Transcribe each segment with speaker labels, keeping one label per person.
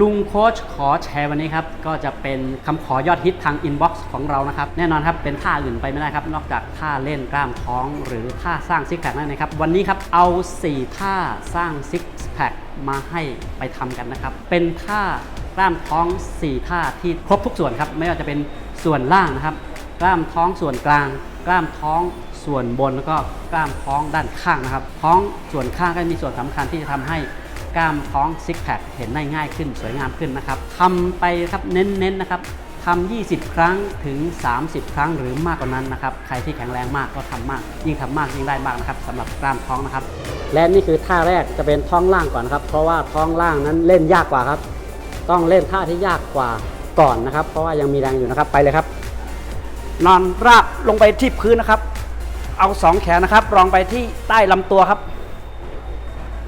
Speaker 1: ลุงโค้ชขอแชร์วันนี้ครับ ก็จะเป็นคำขอยอดฮิตทางอินบ็อกซ์ของเรานะครับ แน่นอนครับ เป็นท่าอื่นไปไม่ได้ครับ นอกจากท่าเล่นกล้ามท้อง หรือท่าสร้างซิกแพคนั่นเองครับ วันนี้ครับเอา 4 ท่าสร้างซิกแพคมาให้ไปทำกันนะครับ เป็นท่ากล้ามท้อง 4 ท่าที่ครบทุกส่วนครับ ไม่ว่าจะเป็นส่วนล่างนะครับ กล้ามท้องส่วนกลาง กล้ามท้องส่วนบนแล้วก็กล้ามท้องด้านข้างนะครับ ท้องส่วนข้างก็มีส่วนสำคัญที่จะทำให้ กล้ามท้องซิกแพคเห็นได้ง่ายขึ้นสวยงามขึ้นนะครับทำไปครับเน้นๆนะครับทำ 20 ครั้งถึง 30 ครั้งหรือมากกว่านั้นนะครับ ใครที่แข็งแรงมากก็ทำมาก ยิ่งทำมากยิ่งได้มากนะครับสำหรับกล้ามท้องนะครับ และนี่คือท่าแรกจะเป็นท้องล่างก่อนนครับ เพราะว่าท้องล่างนั้นเล่นยากกว่าครับ ต้องเล่นท่าที่ยากกว่าก่อนนะครับ เพราะว่ายังมีแรงอยู่นะครับไปเลยครับ นอนราบลงไปที่พื้นนะครับ เอาสองแขนนะครับ รองไปที่ใต้ลำตัวครับ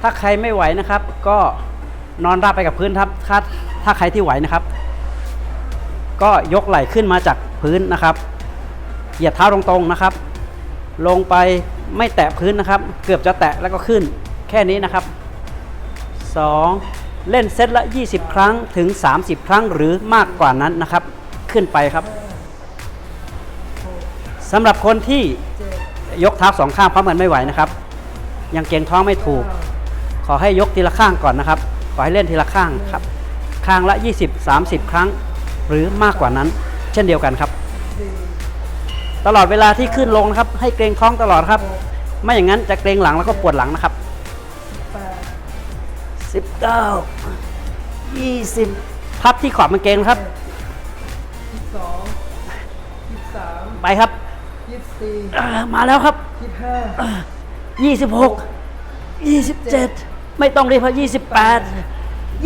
Speaker 1: ถ้าใครไม่ไหวนะครับ ก็นอนราบไปกับพื้นครับถ้าถ้าใครที่ไหวนะครับ ก็ยกไหล่ขึ้นมาจากพื้นนะครับ เหยียดเท้าตรงๆนะครับ ลงไปไม่แตะพื้นนะครับ เกือบจะแตะแล้วก็ขึ้นแค่นี้นะครับ 2. เล่นเซตละ 20 ครั้งถึง 30 ครั้งหรือมากกว่านั้นนะครับ ขึ้นไปครับสำหรับคนที่ยกเท้าสองข้างพร้อมกันไม่ไหวนะครับ ยังเกรงท้องไม่ถูก ขอให้ยกทีละข้างก่อนนะครับ ขอให้เล่นทีละข้างครับ ข้างละ 20-30 ครั้ง หรือมากกว่านั้น เช่นเดียวกันครับ ตลอดเวลาที่ขึ้นลงนะครับ ให้เกรงท้องตลอดครับ ไม่อย่างนั้นจะเกรงหลังแล้วก็ปวดหลังนะครับ19 20 พับที่ขอบมันเกรงครับไปครับ24มาแล้วครับ25 26 27 ไม่ต้องรีบครับยี่สิบแปด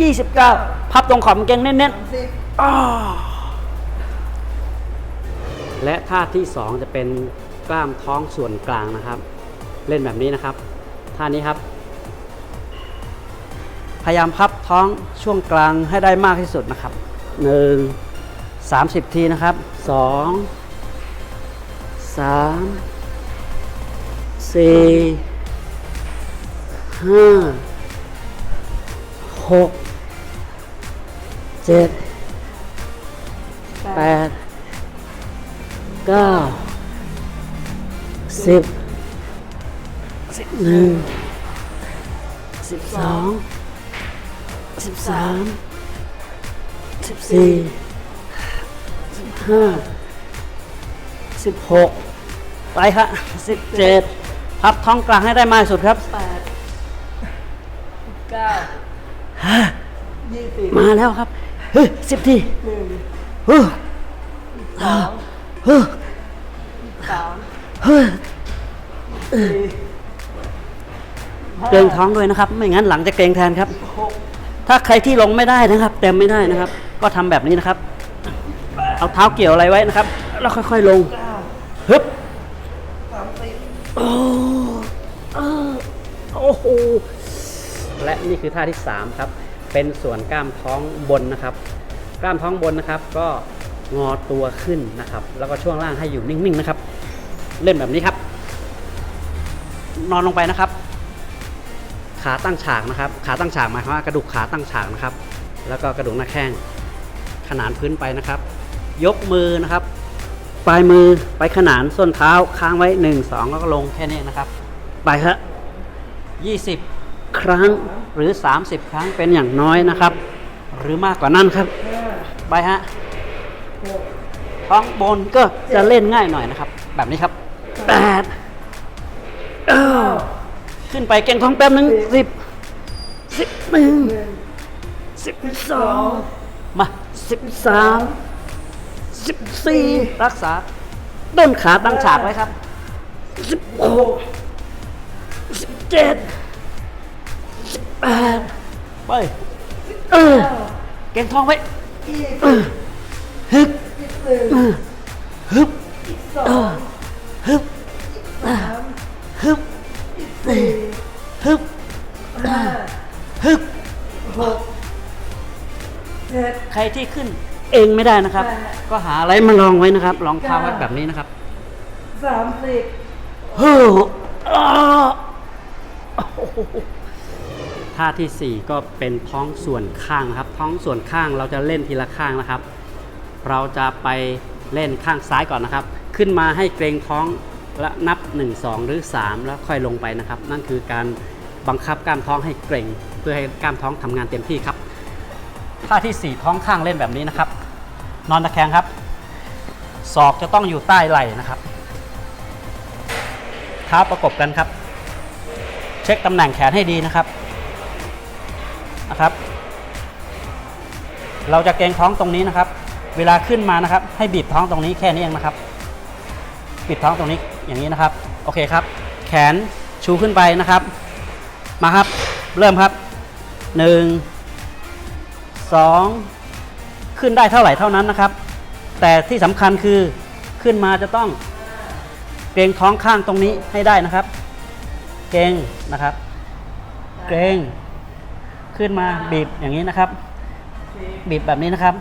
Speaker 1: ยี่สิบเก้าพับตรงขอบเกงเน้นๆและท่าที่สองจะเป็นกล้ามท้องส่วนกลางนะครับ เล่นแบบนี้นะครับ ท่านี้ครับ พยายามพับท้องช่วงกลางให้ได้มากที่สุดนะครับหนึ่งสามสิบทีนะครับสองสามสี่ห้า หกเจ็ดแปดเก้าสิบสิบหนึ่งสิบสองสิบสามสิบสี่สิบห้าสิบหกไปครับสิบเจ็ดพับท้องกลางให้ได้มากสุดครับ
Speaker 2: แปดเก้า ยี่สิบ
Speaker 1: มาแล้วครับเฮ้ยสิบที
Speaker 2: หนึ่ง
Speaker 1: เฮ้ย
Speaker 2: สอง
Speaker 1: เฮ้ย
Speaker 2: สาม
Speaker 1: เฮ้ย
Speaker 2: สี่
Speaker 1: เกรงท้องด้วยนะครับ ไม่งั้นหลังจะเกรงแทนครับ
Speaker 2: หก
Speaker 1: ถ้าใครที่ลงไม่ได้นะครับ เต็มไม่ได้นะครับ ก็ทำแบบนี้นะครับ เอาเท้าเกี่ยวอะไรไว้นะครับ แล้วค่อยๆลง
Speaker 2: เก้า
Speaker 1: ฮึบ
Speaker 2: สามสิบ
Speaker 1: โอ้เออโอ้โห และนี่คือท่าที่3ครับเป็นส่วนกล้ามท้องบนนะครับ กล้ามท้องบนนะครับ ก็งอตัวขึ้นนะครับ แล้วก็ช่วงล่างให้อยู่นิ่งๆนะครับ เล่นแบบนี้ครับ นอนลงไปนะครับ ขาตั้งฉากนะครับ ขาตั้งฉากหมายความว่ากระดูกขาตั้งฉากนะครับ แล้วก็กระดูกหน้าแข้งขนานพื้นไปนะครับ ยกมือนะครับ ปลายมือไปขนานส้นเท้าค้างไว้ 1 2 แล้วก็ลงแค่นี้นะครับ ไปครับ20 ครั้งหรือ 30 ครั้งเป็นอย่างน้อยนะครับ หรือมากกว่านั้นครับ
Speaker 2: ห้า
Speaker 1: ไปฮะ
Speaker 2: หก
Speaker 1: ท้องบนก็จะเล่นง่ายหน่อยนะครับ แบบนี้ครับแปดเก้าขึ้นไปเก่งท้องแป๊บนึงสิบสิบหนึ่ง
Speaker 2: หนึ่ง
Speaker 1: สิบสองมาสิบสามสิบสี่รักษาต้นขาตั้งฉากไว้ครับสิบหกสิบเจ็ดสิบแปด ไปเออเก่งท้องไว้
Speaker 2: ยี่สิบ
Speaker 1: เออฮึบ
Speaker 2: ยี่สิบหนึ่ง
Speaker 1: เออฮึบ
Speaker 2: ยี่สิบสอง
Speaker 1: ฮึบ
Speaker 2: สาม
Speaker 1: ฮึบ
Speaker 2: สี่
Speaker 1: ฮึบ
Speaker 2: ห้า
Speaker 1: ฮึบ
Speaker 2: หกเจ็ด
Speaker 1: ใครที่ขึ้นเองไม่ได้นะครับ
Speaker 2: แปด
Speaker 1: ก็หาอะไรมาลองไว้นะครับ ลองเท้าไว้แบบนี้นะครับ
Speaker 2: สามสิบ
Speaker 1: เฮ้ออ้าโอ้โห ท่าที่ 4 ก็เป็นท้องส่วนข้างนะครับ ท้องส่วนข้างเราจะเล่นทีละข้างนะครับ เราจะไปเล่นข้างซ้ายก่อนนะครับ ขึ้นมาให้เกรงท้องและนับ 1 2 หรือ 3 แล้วค่อยลงไปนะครับ นั่นคือการบังคับกล้ามท้องให้เกร็งเพื่อให้กล้ามท้องทำงานเต็มที่ครับท่าทีสี่ 4 ท้องข้างเล่นแบบนี้นะครับ นอนตะแคงครับศอกจะต้องอยู่ใต้ไหล่นะครับเท้าประกบกันครับ เช็คตำแหน่งแขนให้ดีนะครับ นะครับ เราจะเกรงท้องตรงนี้นะครับ เวลาขึ้นมานะครับ ให้บีบท้องตรงนี้แค่นี้เองนะครับ บีบท้องตรงนี้อย่างนี้นะครับ โอเคครับ แขนชูขึ้นไปนะครับ มาครับ เริ่มครับ 1 2 ขึ้นได้เท่าไหร่เท่านั้นนะครับ แต่ที่สำคัญคือขึ้นมาจะต้องเกรงท้องข้างตรงนี้ให้ได้นะครับ เกรงนะครับ เกรง ขึ้นมาบีบอย่างนี้นะครับ บีบแบบนี้นะครับ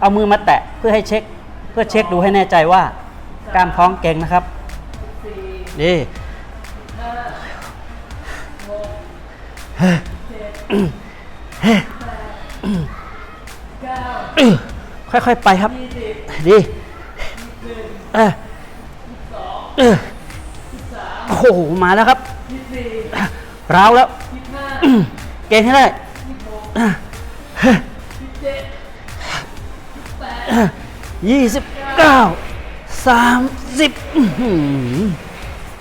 Speaker 1: เอามือมาแตะเพื่อให้เช็ค เพื่อเช็คดูให้แน่ใจว่ากล้ามท้องเก่งนะครับนี่ค่อยๆไปครับ ดีออเออโอ้โห มาแล้วครับ ร้าวแล้ว เก่งให้ได้ยี่สิบเก้าสามสิบ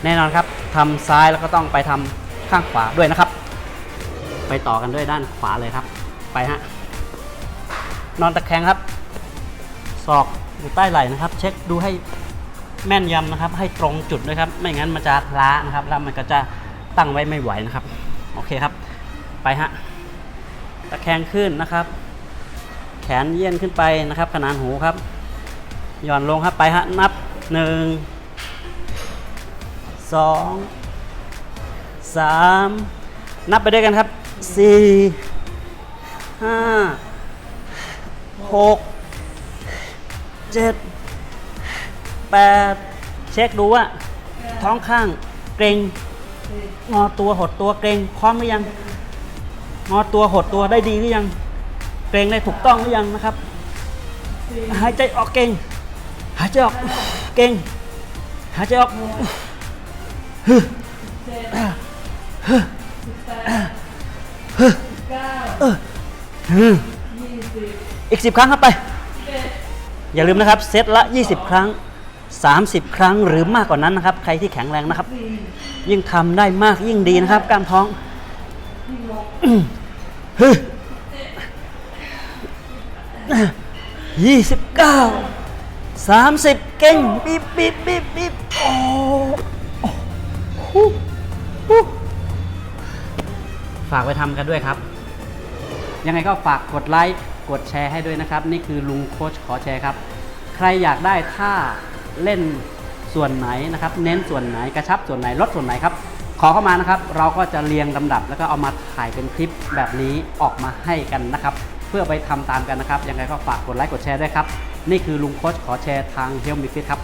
Speaker 1: แน่นอนครับทำซ้ายแล้วก็ต้องไปทำข้างขวาด้วยนะครับ ไปต่อกันด้วยด้านขวาเลยครับ ไปฮะ นอนตะแคงครับ ศอกอยู่ใต้ไหล่นะครับ เช็คดูให้แม่นยำนะครับ ให้ตรงจุดด้วยครับ ไม่งั้นมันจะล้านะครับ แล้วมันก็จะตั้งไว้ไม่ไหวนะครับ โอเคครับ ไปฮะตะแคงขึ้นนะครับ แขนเยื่อนขึ้นไปนะครับ ขนานหูครับ หย่อนลงครับไปฮะนับหนึ่งสองสามนับไปด้วยกันครับสี่ห้าหกเจ็ดแปดเช็คดูว่าท้องข้างเกรงงอตัวหดตัวเกรงพร้อมหรือยัง งอตัวหดตัวได้ดีหรือยัง เกรงได้ถูกต้องหรือยังนะครับ หายใจออกเก่ง หายใจออกเก่ง หายใจออกฮึฮึฮึเออฮึอีกสิบครั้งครับไป อย่าลืมนะครับ เซตละ 20 ครั้ง 30 ครั้งหรือมากกว่านั้นนะครับ ใครที่แข็งแรงนะครับ ยิ่งทำได้มากยิ่งดีนะครับกล้ามท้อง ยี่สิบเก้าสามสิบเก่งบีบบีบบีบบีบโอ้ฝากไปทำกันด้วยครับ ยังไงก็ฝากกดไลค์กดแชร์ให้ด้วยนะครับ นี่คือลุงโคชขอแชร์ครับ ใครอยากได้ท่าเล่นส่วนไหนนะครับ เน้นส่วนไหนกระชับส่วนไหนลดส่วนไหนครับ ขอเข้ามานะครับ เราก็จะเรียงลำดับ แล้วก็เอามาถ่ายเป็นคลิปแบบนี้ออกมาให้กันนะครับ เพื่อไปทำตามกันนะครับ ยังไงก็ฝากกดไลค์กดแชร์ด้วยครับ นี่คือลุงโคชขอแชร์ทางเฮลมิฟิตครับ